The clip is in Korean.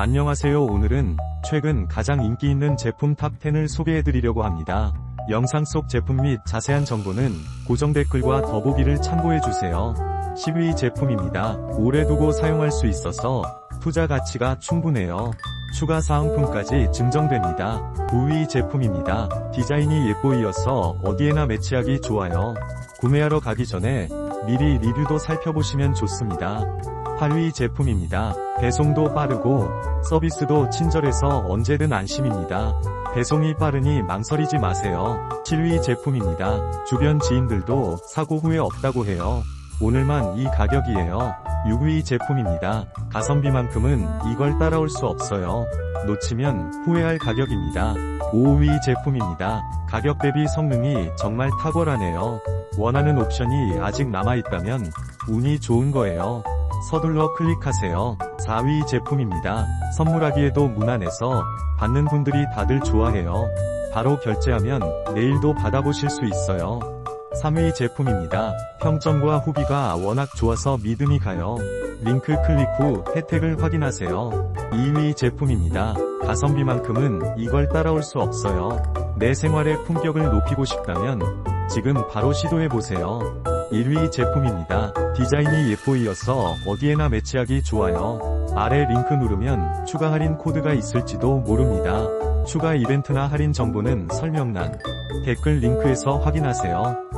안녕하세요 오늘은 최근 가장 인기 있는 제품 탑10을 소개해드리려고 합니다. 영상 속 제품 및 자세한 정보는 고정 댓글과 더보기를 참고해주세요. 10위 제품입니다. 오래 두고 사용할 수 있어서 투자 가치가 충분해요. 추가 사은품까지 증정됩니다. 9위 제품입니다. 디자인이 예뻐이어서 어디에나 매치하기 좋아요. 구매하러 가기 전에 미리 리뷰도 살펴보시면 좋습니다. 8위 제품입니다. 배송도 빠르고 서비스도 친절해서 언제든 안심입니다. 배송이 빠르니 망설이지 마세요. 7위 제품입니다. 주변 지인들도 사고 후회 없다고 해요. 오늘만 이 가격이에요. 6위 제품입니다. 가성비만큼은 이걸 따라올 수 없어요. 놓치면 후회할 가격입니다. 5위 제품입니다. 가격 대비 성능이 정말 탁월하네요. 원하는 옵션이 아직 남아있다면 운이 좋은 거예요. 서둘러 클릭하세요. 4위 제품입니다. 선물하기에도 무난해서 받는 분들이 다들 좋아해요. 바로 결제하면 내일도 받아보실 수 있어요. 3위 제품입니다. 평점과 후기가 워낙 좋아서 믿음이 가요. 링크 클릭 후 혜택을 확인하세요. 2위 제품입니다. 가성비만큼은 이걸 따라올 수 없어요. 내 생활의 품격을 높이고 싶다면 지금 바로 시도해보세요. 1위 제품입니다. 디자인이 예뻐이어서 어디에나 매치하기 좋아요. 아래 링크 누르면 추가 할인 코드가 있을지도 모릅니다. 추가 이벤트나 할인 정보는 설명란, 댓글 링크에서 확인하세요.